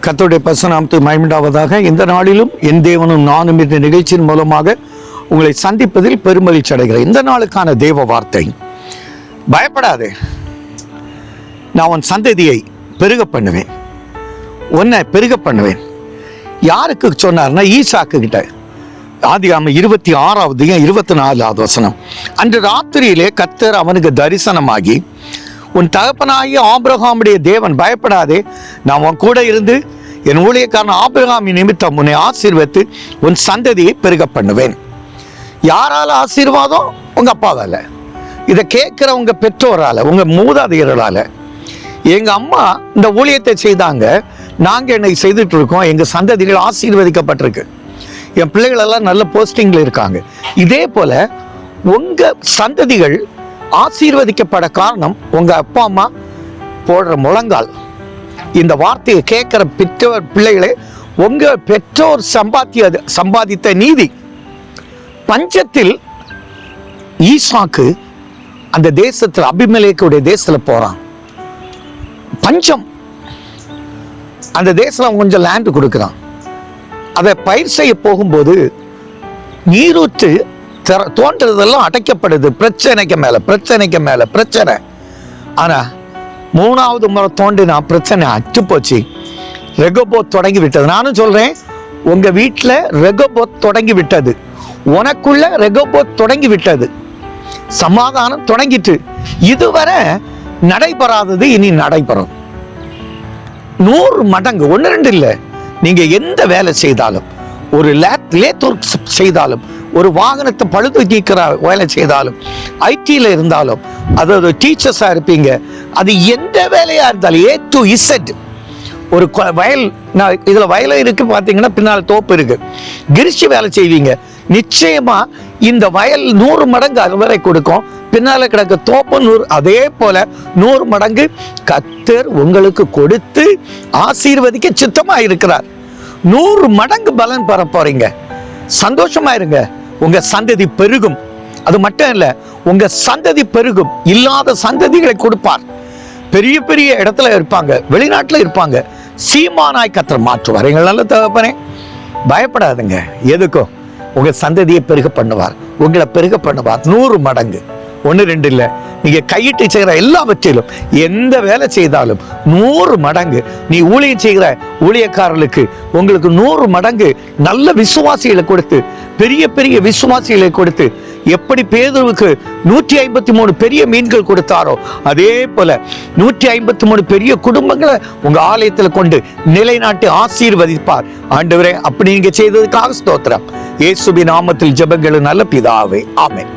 கத்தோடைய பசுநாமத்து மயமிடாவதாக இந்த நாளிலும் என் தேவனும் நானும் இந்த நிகழ்ச்சியின் மூலமாக உங்களை சந்திப்பதில் பெருமகிழ்ச்சி அடைகிறேன். இந்த நாளுக்கான தேவ வார்த்தை. பயப்படாதே. நான் உன் சந்ததியை பெருக பண்ணுவேன். உன்னை பெருக பண்ணுவேன். யாருக்கு சொன்னார்னா ஈசாக்கு கிட்ட. ஆதிகாம இருபத்தி ஆறாவது இருபத்தி நாலாவது வசனம். அன்று ராத்திரியிலே கத்தர் அவனுக்கு தரிசனமாகி உன் தகப்பனாகிய ஆபிரகாமுடைய தேவன் பயப்படாதே. நான் உன் கூட இருந்து என் ஊழியக்காரன் ஆபிரகாமின் நிமித்தம் உன்னை ஆசீர்வத்து உன் சந்ததியை பெருக பண்ணுவேன் யாரால ஆசீர்வாதம்? உங்க அப்பாவால. இதை கேட்குற உங்க பெற்றோரால உங்க மூதாதையர்களால. எங்க அம்மா இந்த ஊழியத்தை செய்தாங்க. நாங்க என்னை செய்துட்டு இருக்கோம் எங்க சந்ததிகள் ஆசீர்வதிக்கப்பட்டிருக்கு. என் பிள்ளைகள் எல்லாம் நல்ல போஸ்டிங்ல இருக்காங்க. இதே போல உங்க சந்ததிகள் ஆசீர்வதிக்கப்பட காரணம் உங்க அப்பா அம்மா போடுற முழங்கால். இந்த வார்த்தையை கேட்கிற பெற்றோர் பிள்ளைகளே உங்க பெற்றோர் சம்பாத்திய சம்பாதித்த நீதி. பஞ்சத்தில் ஈசாக்கு அந்த தேசத்தில் அபிமலேக்குடைய தேசத்தில் போறான். பஞ்சம். அந்த தேசத்தில் அவன் கொஞ்சம் லேண்டு கொடுக்குறான். அதை பயிர் செய்ய போகும்போது நீரூற்று தோன்றதெல்லாம் அடைக்கப்படுது. பிரச்சனைக்கு மேல பிரச்சனைக்கு மேல பிரச்சனை. ஆனா மூணாவது முறை தோண்டினா பிரச்சனை அற்று போச்சு. ரெகோபோத் தொடங்கி விட்டது. நானும் சொல்றேன் உங்க வீட்டுல ரெகோபோத் தொடங்கி விட்டது. உனக்குள்ள ரெகபோத் தொடங்கி விட்டது. சமாதானம் தொடங்கிட்டு இதுவரை நடைபெறாதது இனி நடைபெறும். நூறு மடங்கு ஒன்று ரெண்டு இல்லை. நீங்க எந்த வேலை செய்தாலும் ஒரு லேத் லேத்தூர் செய்தாலும் ஒரு வாகனத்தை பழுது நீக்கிற வேலை செய்தாலும் ஐடியில் இருந்தாலும் அதாவது டீச்சர்ஸாக இருப்பீங்க அது எந்த வேலையா இருந்தாலும் ஏ டு இசட் ஒரு வயல் நான் இதுல வயலும் இருக்கு பார்த்தீங்கன்னா பின்னால தோப்பு இருக்கு. கிரிச்சி வேலை செய்வீங்க. நிச்சயமா இந்த வயல் நூறு மடங்கு அறுவரை கொடுக்கும். பின்னால கிடக்க தோப்பு நூறு அதே போல நூறு மடங்கு கத்தர் உங்களுக்கு கொடுத்து ஆசீர்வதிக்க சித்தமா இருக்கிறார். நூறு மடங்கு பலன் பெற போறீங்க. சந்தோஷமா இருங்க. உங்க சந்ததி பெருகும். அது மட்டும் இல்ல உங்க சந்ததி பெருகும். இல்லாத சந்ததிகளை கொடுப்பார். பெரிய பெரிய இடத்துல இருப்பாங்க வெளிநாட்டில் இருப்பாங்க. சீமானாய் கத்திர மாற்றுவார். எங்கள் நல்ல தகப்பனே பயப்படாதுங்க. எதுக்கும் உங்கள் சந்ததியை பெருக பண்ணுவார். உங்களை பெருக பண்ணுவார். நூறு மடங்கு. ஒன்று ரெண்டு இல்லை. நீங்க கையிட்டு செய்கிற எல்லாவற்றிலும் எந்த வேலை செய்தாலும் நூறு மடங்கு. நீ ஊழியம் செய்கிற ஊழியக்காரர்களுக்கு உங்களுக்கு நூறு மடங்கு நல்ல விசுவாசிகளை கொடுத்து பெரிய பெரிய விசுவாசிகளை கொடுத்து எப்படி பேதுருவுக்கு நூற்றி ஐம்பத்தி மூணு பெரிய மீன்கள் கொடுத்தாரோ அதே போல நூற்றி ஐம்பத்தி மூணு பெரிய குடும்பங்களை உங்க ஆலயத்தில் கொண்டு நிலைநாட்டி ஆசீர்வதிப்பார். ஆண்டவரே அப்படி நீங்க செய்ததுக்காக ஸ்தோத்திரம். இயேசுவின் நாமத்தில் ஜபங்களும் நல்ல பிதாவே. ஆமேன்.